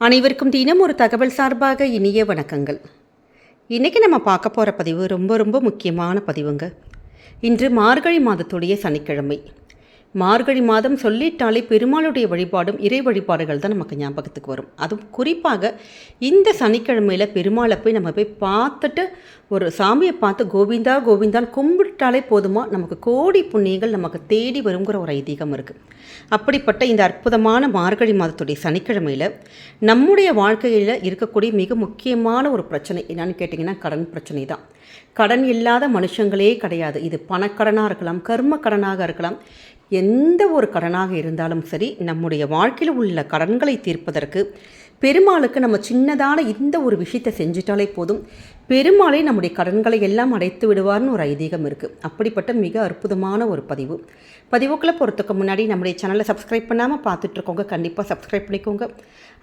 அனைவருக்கும் தினம் ஒரு தகவல் சார்பாக இனிய வணக்கங்கள். இன்றைக்கி நம்ம பார்க்க போகிற பதிவு ரொம்ப ரொம்ப முக்கியமான பதிவுங்க. இன்று மார்கழி மாதத்துடைய சனிக்கிழமை. மார்கழி மாதம் சொல்லிட்டாலே பெருமாளுடைய வழிபாடும் இறை வழிபாடுகள் தான் நமக்கு ஞாபகத்துக்கு வரும். அதுவும் குறிப்பாக இந்த சனிக்கிழமையில் பெருமாளை போய் நம்ம போய் பார்த்துட்டு ஒரு சாமியை பார்த்து கோவிந்தா கோவிந்தான் கும்பிட்டாலே போதுமா? நமக்கு கோடி புண்ணியங்கள் நமக்கு தேடி வருங்கிற ஒரு ஐதீகம் இருக்குது அப்படிப்பட்ட இந்த அற்புதமான மார்கழி மாதத்துடைய சனிக்கிழமையில் நம்முடைய வாழ்க்கையில் இருக்கக்கூடிய மிக முக்கியமான ஒரு பிரச்சனை என்னன்னு கேட்டிங்கன்னா கடன் பிரச்சனை தான். கடன் இல்லாத மனுஷங்களே கிடையாது. இது பணக்கடனாக இருக்கலாம் கர்ம கடனாக இருக்கலாம். எந்த ஒரு கடனாக இருந்தாலும் சரி நம்முடைய வாழ்க்கையில் உள்ள கடன்களை தீர்ப்பதற்கு பெருமாளுக்கு நம்ம சின்னதான இந்த ஒரு விஷயத்தை செஞ்சிட்டாலே போதும். பெருமாளே நம்முடைய கடன்களை எல்லாம் அடைத்து விடுவார்னு ஒரு ஐதீகம் இருக்குது அப்படிப்பட்ட மிக அற்புதமான ஒரு பதிவு. பதிவுக்குள்ளே போகிறதுக்கு முன்னாடி நம்முடைய சேனலை சப்ஸ்கிரைப் பண்ணாமல் பார்த்துட்ருக்கோங்க. கண்டிப்பாக சப்ஸ்கிரைப் பண்ணிக்கோங்க.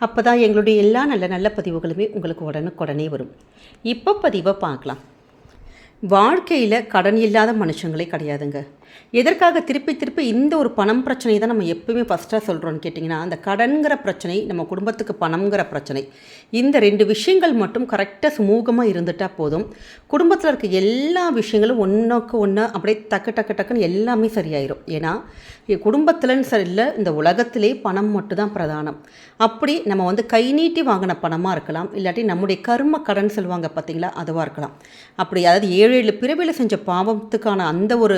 அப்போ தான் எங்களுடைய எல்லா நல்ல நல்ல பதிவுகளுமே உங்களுக்கு உடனுக்குடனே வரும். இப்போ பதிவை பார்க்கலாம். வாழ்க்கையில் கடன் இல்லாத மனுஷங்களே கிடையாதுங்க. எதற்காக திருப்பி திருப்பி இந்த ஒரு பணம் பிரச்சனையை தான் நம்ம எப்பவுமே ஃபஸ்ட்டாக சொல்கிறோன்னு கேட்டிங்கன்னா அந்த கடன்கிற பிரச்சனை நம்ம குடும்பத்துக்கு பணம்ங்கிற பிரச்சனை. இந்த ரெண்டு விஷயங்கள் மட்டும் கரெக்டாக சுமூகமாக இருந்துட்டால் போதும். குடும்பத்தில் இருக்க எல்லா விஷயங்களும் ஒன்றுக்கு ஒன்று அப்படியே டக்கு டக்கு டக்குன்னு எல்லாமே சரியாயிடும் ஏன்னா குடும்பத்தில்னு சரியில்லை இந்த உலகத்திலே பணம் மட்டும்தான் பிரதானம். அப்படி நம்ம வந்து கை நீட்டி வாங்கின பணமாக இருக்கலாம் இல்லாட்டி நம்முடைய கர்ம கடன் சொல்லுவாங்க பார்த்தீங்களா அதுவாக இருக்கலாம். அப்படி அதாவது ஏழு ஏழு பிறவியில் செஞ்ச பாவத்துக்கான அந்த ஒரு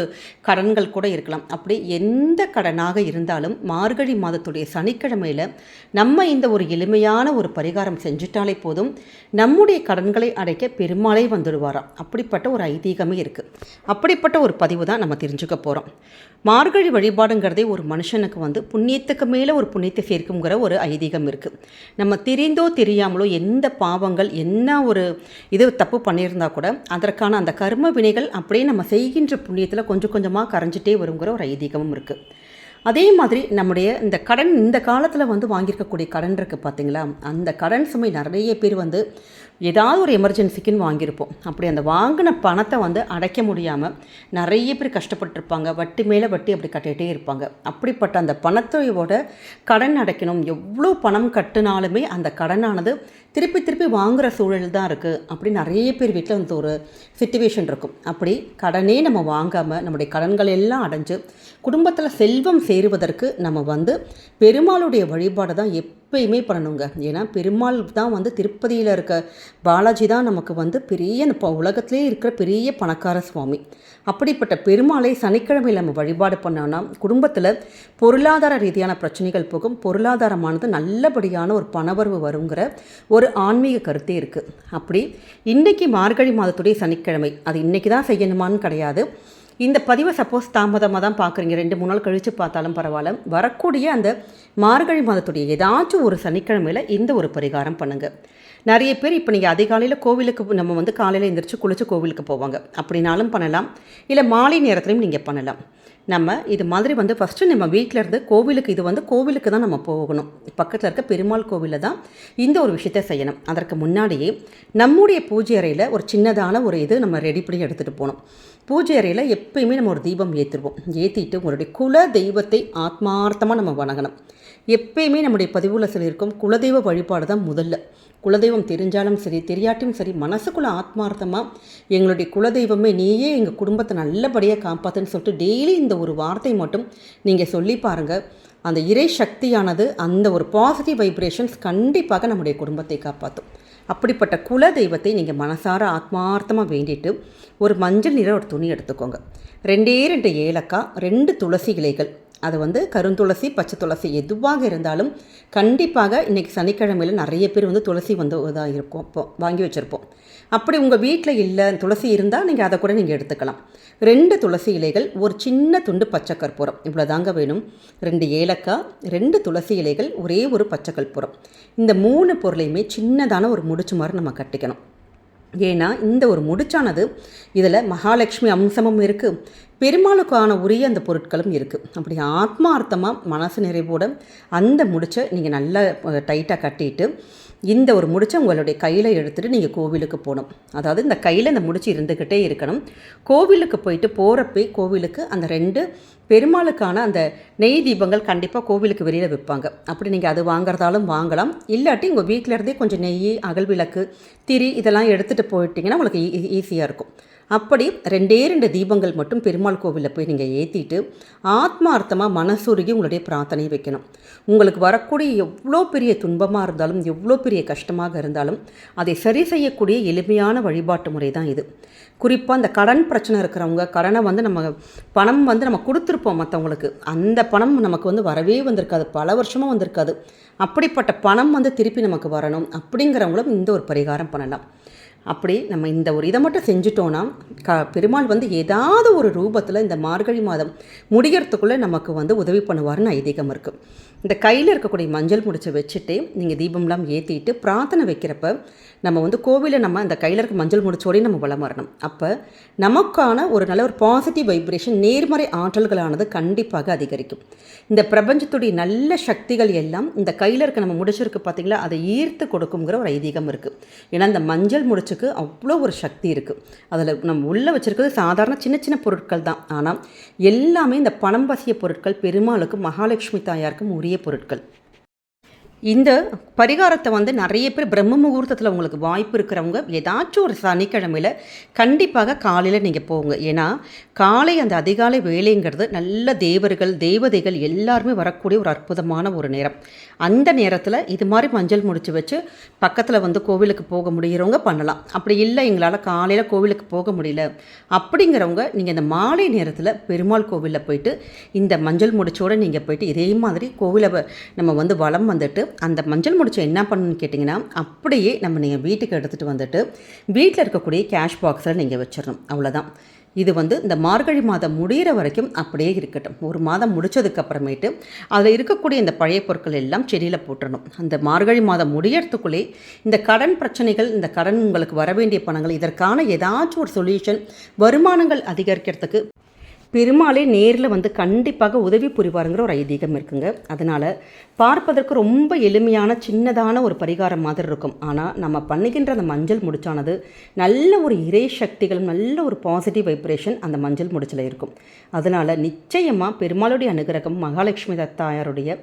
கடன்கள் கூட இருக்கலாம். அப்படி எந்த கடனாக இருந்தாலும் மார்கழி மாதத்துடைய சனிக்கிழமையில் நம்ம இந்த ஒரு எளிமையான ஒரு பரிகாரம் செஞ்சுட்டாலே போதும். நம்முடைய கடன்களை அடைக்க பெருமாளே வந்துடுவாராம். அப்படிப்பட்ட ஒரு ஐதீகமே இருக்குது அப்படிப்பட்ட ஒரு பதிவு தான் நம்ம தெரிஞ்சுக்க போகிறோம் மார்கழி வழிபாடுங்கிறதே ஒரு மனுஷனுக்கு வந்து புண்ணியத்துக்கு மேலே ஒரு புண்ணியத்தை சேர்க்குங்கிற ஒரு ஐதீகம் இருக்குது நம்ம தெரிந்தோ தெரியாமலோ எந்த பாவங்கள் என்ன ஒரு இது தப்பு பண்ணியிருந்தா கூட அதற்கான அந்த கர்ம வினைகள் அப்படியே நம்ம செய்கின்ற புண்ணியத்தில் கொஞ்சம் கொஞ்சமாக கரைஞ்சிட்டே வருங்கிற ஒரு ஐதீகமும் இருக்குது அதே மாதிரி நம்முடைய இந்த கடன் இந்த காலத்தில் வந்து வாங்கியிருக்கக்கூடிய கடன் இருக்குது பார்த்தீங்களா அந்த கடன் சுமை நிறைய பேர் வந்து ஏதாவது ஒரு எமர்ஜென்சிக்குன்னு வாங்கியிருப்போம். அப்படி அந்த வாங்கின பணத்தை வந்து அடைக்க முடியாமல் நிறைய பேர் கஷ்டப்பட்டிருப்பாங்க. வட்டி மேலே வட்டி அப்படி கட்டிகிட்டே இருப்பாங்க. அப்படிப்பட்ட அந்த பணத்தையோட கடன் அடைக்கணும். எவ்வளோ பணம் கட்டினாலுமே அந்த கடனானது திருப்பி திருப்பி வாங்குகிற சூழல் தான் இருக்குது அப்படி நிறைய பேர் வீட்டில் வந்து ஒரு சுச்சுவேஷன் இருக்கும். அப்படி கடனே நம்ம வாங்காமல் நம்முடைய கடன்கள் எல்லாம் அடைஞ்சு குடும்பத்தில் செல்வம் சேருவதற்கு நம்ம வந்து பெருமாளுடைய வழிபாடு தான் எப் எப்பயுமே பண்ணணுங்க. ஏன்னா பெருமாள் தான் வந்து திருப்பதியில் இருக்க பாலாஜி தான் நமக்கு வந்து பெரிய இப்போ உலகத்திலே இருக்கிற பெரிய பணக்கார சுவாமி. அப்படிப்பட்ட பெருமாளை சனிக்கிழமையில் நம்ம வழிபாடு பண்ணோன்னா குடும்பத்தில் பொருளாதார ரீதியான பிரச்சனைகள் போகும். பொருளாதாரமானது நல்லபடியான ஒரு பணவரவு வருங்கிற ஒரு ஆன்மீக கருத்தே இருக்குது அப்படி இன்றைக்கி மார்கழி மாதத்துடைய சனிக்கிழமை அது இன்றைக்கி தான் செய்யணுமான்னு கிடையாது. இந்த பதிவை சப்போஸ் தாமதமாக தான் பார்க்குறீங்க. ரெண்டு மூணு நாள் கழித்து பார்த்தாலும் பரவாயில்ல. வரக்கூடிய அந்த மார்கழி மாதத்துடைய ஏதாச்சும் ஒரு சனிக்கிழமையில் இந்த ஒரு பரிகாரம் பண்ணுங்கள் நிறைய பேர் இப்போ நீங்கள் அதிகாலையில் கோவிலுக்கு நம்ம வந்து காலையில் எழுந்திரிச்சு குளிச்சு கோவிலுக்கு போவாங்க. அப்படின்னாலும் பண்ணலாம். இல்லை மாலை நேரத்துலையும் நீங்கள் பண்ணலாம். நம்ம இது மாதிரி வந்து ஃபஸ்ட்டு நம்ம வீட்டில் இருந்து கோவிலுக்கு இது வந்து கோவிலுக்கு தான் நம்ம போகணும். பக்கத்தில் இருக்க பெருமாள் கோவிலில் தான் இந்த ஒரு விஷயத்தை செய்யணும். அதற்கு முன்னாடியே நம்முடைய பூஜை அறையில் ஒரு சின்னதான ஒரு இது நம்ம ரெடி பண்ணி எடுத்துகிட்டு போகணும். பூஜை அறையில் எப்பயுமே நம்ம ஒரு தீபம் ஏற்றுருவோம் ஏற்றிட்டு உங்களுடைய குல தெய்வத்தை ஆத்மார்த்தமாக நம்ம வணங்கணும். எப்பயுமே நம்முடைய பதிவில் சொல்லியிருக்கோம் குலதெய்வ வழிபாடு தான் முதல்ல. குலதெய்வம் தெரிஞ்சாலும் சரி தெரியாட்டியும் சரி மனசுக்குள்ளே ஆத்மார்த்தமாக எங்களுடைய குலதெய்வமே நீயே எங்கள் குடும்பத்தை நல்லபடியாக காப்பாற்றுன்னு சொல்லிட்டு டெய்லி இந்த ஒரு வார்த்தை மட்டும் நீங்கள் சொல்லி பாருங்கள் அந்த இறை சக்தியானது அந்த ஒரு பாசிட்டிவ் வைப்ரேஷன்ஸ் கண்டிப்பாக நம்முடைய குடும்பத்தை காப்பாற்றும் அப்படிப்பட்ட குல தெய்வத்தை நீங்கள் மனசார ஆத்மார்த்தமாக வேண்டிட்டு ஒரு மஞ்சள் நிற ஒரு துணி எடுத்துக்கோங்க. ரெண்டே ரெண்டு ஏலக்காய் ரெண்டு துளசி இலைகள் அது வந்து கருந்துளசி பச்சை துளசி எதுவாக இருந்தாலும் கண்டிப்பாக இன்றைக்கி சனிக்கிழமையில் நிறைய பேர் வந்து துளசி வந்து இதாக இருக்கும் இப்போ வாங்கி வச்சுருப்போம். அப்படி உங்கள் வீட்டில் இல்லை துளசி இருந்தால் நீங்கள் அதை கூட நீங்கள் எடுத்துக்கலாம். ரெண்டு துளசி இலைகள் ஒரு சின்ன துண்டு பச்சை கற்பூரம். இவ்வளோ தாங்க வேணும். ரெண்டு ஏலக்காய் ரெண்டு துளசி இலைகள் ஒரே ஒரு பச்சை கற்பூரம். இந்த மூணு பொருளையுமே சின்னதான ஒரு முடிச்சு மாதிரி நம்ம கட்டிக்கணும். ஏன்னா இந்த ஒரு முடிச்சானது இதில் மகாலட்சுமி அம்சமும் இருக்குது பெருமாளுக்கான உரிய அந்த பொருட்களும் இருக்குது அப்படி ஆத்மார்த்தமாக மனசு நிறைவோட அந்த முடிச்சை நீங்கள் நல்லா டைட்டாக கட்டிட்டு இந்த ஒரு முடிச்சை உங்களுடைய கையில் எடுத்துகிட்டு நீங்கள் கோவிலுக்கு போகணும். அதாவது இந்த கையில் இந்த முடிச்சு இருந்துக்கிட்டே இருக்கணும். கோவிலுக்கு போயிட்டு போகிறப்பே கோவிலுக்கு அந்த ரெண்டு பெருமாளுக்கான அந்த நெய் தீபங்கள் கண்டிப்பாக கோவிலுக்கு வெளியில் விற்பாங்க அப்படி நீங்கள் அது வாங்குறதாலும் வாங்கலாம். இல்லாட்டி உங்கள் வீட்டில் இருந்தே கொஞ்சம் நெய் அகல் விளக்கு திரி இதெல்லாம் எடுத்துகிட்டு போயிட்டிங்கன்னா உங்களுக்கு ஈஸியாக இருக்கும். அப்படி ரெண்டே ரெண்டு தீபங்கள் மட்டும் பெருமாள் கோவிலில் போய் நீங்கள் ஏற்றிட்டு ஆத்மார்த்தமாக மனசுருகி உங்களுடைய பிரார்த்தனை வைக்கணும். உங்களுக்கு வரக்கூடிய எவ்வளோ பெரிய துன்பமாக இருந்தாலும் எவ்வளோ பெரிய கஷ்டமாக இருந்தாலும் அதை சரி செய்யக்கூடிய எளிமையான வழிபாட்டு முறை தான் இது. குறிப்பாக அந்த கடன் பிரச்சனை இருக்கிறவங்க கடனை வந்து நம்ம பணம் வந்து நம்ம கொடுத்துருப்போம் மற்றவங்களுக்கு அந்த பணம் நமக்கு வந்து வரவே வந்திருக்காது பல வருஷமாக வந்திருக்காது. அப்படிப்பட்ட பணம் வந்து திருப்பி நமக்கு வரணும் அப்படிங்கிறவங்களும் இந்த ஒரு பரிகாரம் பண்ணலாம். அப்படி நம்ம இந்த ஒரு இதை மட்டும் செஞ்சுட்டோன்னா க பெருமாள் வந்து ஏதாவது ஒரு ரூபத்தில் இந்த மார்கழி மாதம் முடிகிறதுக்குள்ளே நமக்கு வந்து உதவி பண்ணுவார்னு ஐதீகம் இருக்குது இந்த கையில் இருக்கக்கூடிய மஞ்சள் முடிச்சை வச்சுட்டு நீங்கள் தீபம்லாம் ஏற்றிட்டு பிரார்த்தனை வைக்கிறப்ப நம்ம வந்து கோவிலில் நம்ம அந்த கையில் இருக்க மஞ்சள் முடிச்சோடையும் நம்ம வளம் வரணும். அப்போ நமக்கான ஒரு நல்ல ஒரு பாசிட்டிவ் வைப்ரேஷன் நேர்மறை ஆற்றல்களானது கண்டிப்பாக அதிகரிக்கும். இந்த பிரபஞ்சத்துடைய நல்ல சக்திகள் எல்லாம் இந்த கையில் இருக்க நம்ம முடிச்சிருக்கு பார்த்திங்களா அதை ஈர்த்து கொடுக்குங்கிற ஒரு ஐதீகம் இருக்குது ஏன்னா இந்த மஞ்சள் முடிச்சுக்கு அவ்வளோ ஒரு சக்தி இருக்குது அதில் நம்ம உள்ளே வச்சுருக்கிறது சாதாரண சின்ன சின்ன பொருட்கள் தான். ஆனால் எல்லாமே இந்த பணம் பசிய பொருட்கள் பெருமாளுக்கும் மகாலட்சுமி தாயாருக்கும் உரிய பொருட்கள். இந்த பரிகாரத்தை வந்து நிறைய பேர் பிரம்ம முகூர்த்தத்தில் உங்களுக்கு வாய்ப்பு இருக்கிறவங்க ஏதாச்சும் ஒரு சனிக்கிழமையில் கண்டிப்பாக காலையில் நீங்கள் போங்க. ஏன்னா காலை அந்த அதிகாலை வேலைங்கிறது நல்ல தேவர்கள் தேவதைகள் எல்லாருமே வரக்கூடிய ஒரு அற்புதமான ஒரு நேரம். அந்த நேரத்தில் இது மாதிரி மஞ்சள் முடிச்சு வச்சு பக்கத்தில் வந்து கோவிலுக்கு போக முடிகிறவங்க பண்ணலாம். அப்படி இல்லை எங்களால் காலையில் கோவிலுக்கு போக முடியல. அப்படிங்கிறவங்க நீங்கள் இந்த மாலை நேரத்தில் பெருமாள் கோவிலில் போயிட்டு இந்த மஞ்சள் முடிச்சோடு நீங்கள் போயிட்டு இதே மாதிரி கோவிலை நம்ம வந்து வளம் வந்துட்டு அந்த மஞ்சள் முடிச்சு என்ன பண்ணணும்னு கேட்டிங்கன்னா அப்படியே நம்ம நீங்கள் வீட்டுக்கு எடுத்துகிட்டு வந்துட்டு வீட்டில் இருக்கக்கூடிய கேஷ் பாக்ஸில் நீங்கள் வச்சிடணும். அவ்வளோதான் இது வந்து இந்த மார்கழி மாதம் முடிகிற வரைக்கும் அப்படியே இருக்கட்டும். ஒரு மாதம் முடித்ததுக்கு அப்புறமேட்டு அதில் இருக்கக்கூடிய இந்த பழைய பொருட்கள் எல்லாம் செடியில் போட்டுடணும் அந்த மார்கழி மாதம் முடியறதுக்குள்ளே இந்த கடன் பிரச்சனைகள் இந்த கடன் உங்களுக்கு வர வேண்டிய பணங்கள் இதற்கான ஏதாச்சும் ஒரு சொல்யூஷன் வருமானங்கள் அதிகரிக்கிறதுக்கு பெருமாளே நேரில் வந்து கண்டிப்பாக உதவி புரிவாருங்கிற ஒரு ஐதீகம் இருக்குங்க. அதனால் பார்ப்பதற்கு ரொம்ப எளிமையான சின்னதான ஒரு பரிகாரம் மாதிரி இருக்கும். ஆனால் நம்ம பண்ணுகின்ற அந்த மஞ்சள் முடிச்சானது நல்ல ஒரு இறை சக்திகளும் நல்ல ஒரு பாசிட்டிவ் வைப்ரேஷன் அந்த மஞ்சள் முடிச்சில் இருக்கும். அதனால் நிச்சயமாக பெருமாளுடைய அனுகிரகம் மகாலட்சுமி தத்தாயாருடைய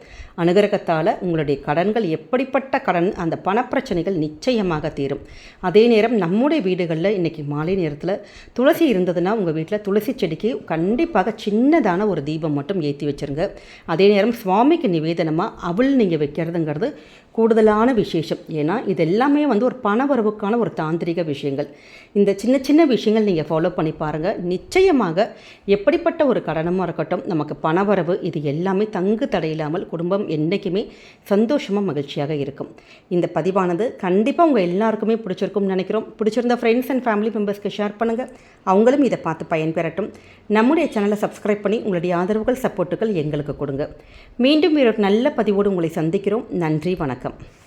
அனுகிரகத்தால் உங்களுடைய கடன்கள் எப்படிப்பட்ட கடன் அந்த பணப்பிரச்சனைகள் நிச்சயமாக தீரும். அதே நேரம் நம்முடைய வீடுகளில் இன்றைக்கி மாலை நேரத்தில் துளசி இருந்ததுன்னா உங்கள் வீட்டில் துளசி செடிக்கு கண் கண்டிப்பாக சின்னதான ஒரு தீபம் மட்டும் ஏற்றி வச்சுருங்க. அதே நேரம் சுவாமிக்கு நிவேதனமாக அவள் நீங்கள் வைக்கிறதுங்கிறது கூடுதலான விசேஷம். ஏன்னா இது எல்லாமே வந்து ஒரு பணவரவுக்கான ஒரு தாந்திரிக விஷயங்கள். இந்த சின்ன சின்ன விஷயங்கள் நீங்கள் ஃபாலோ பண்ணி பாருங்கள் நிச்சயமாக எப்படிப்பட்ட ஒரு கடனமாக இருக்கட்டும் நமக்கு பணவரவு இது எல்லாமே தங்கு தடையில்லாமல் குடும்பம் என்றைக்குமே சந்தோஷமாக மகிழ்ச்சியாக இருக்கும். இந்த பதிவானது கண்டிப்பாக உங்கள் எல்லாருக்குமே பிடிச்சிருக்கும்னு நினைக்கிறோம். பிடிச்சிருந்த ஃப்ரெண்ட்ஸ் அண்ட் ஃபேமிலி மெம்பர்ஸ்க்கு ஷேர் பண்ணுங்கள் அவங்களும் இதை பார்த்து பயன்பெறட்டும். நம்முடைய சேனலை சப்ஸ்கிரைப் பண்ணி உங்களுடைய ஆதரவுகள் சப்போர்ட்டுகள் எங்களுக்கு கொடுங்க. மீண்டும் ஒரு நல்ல பதிவோடு உங்களை சந்திக்கிறோம். நன்றி வணக்கம். வணக்கம்.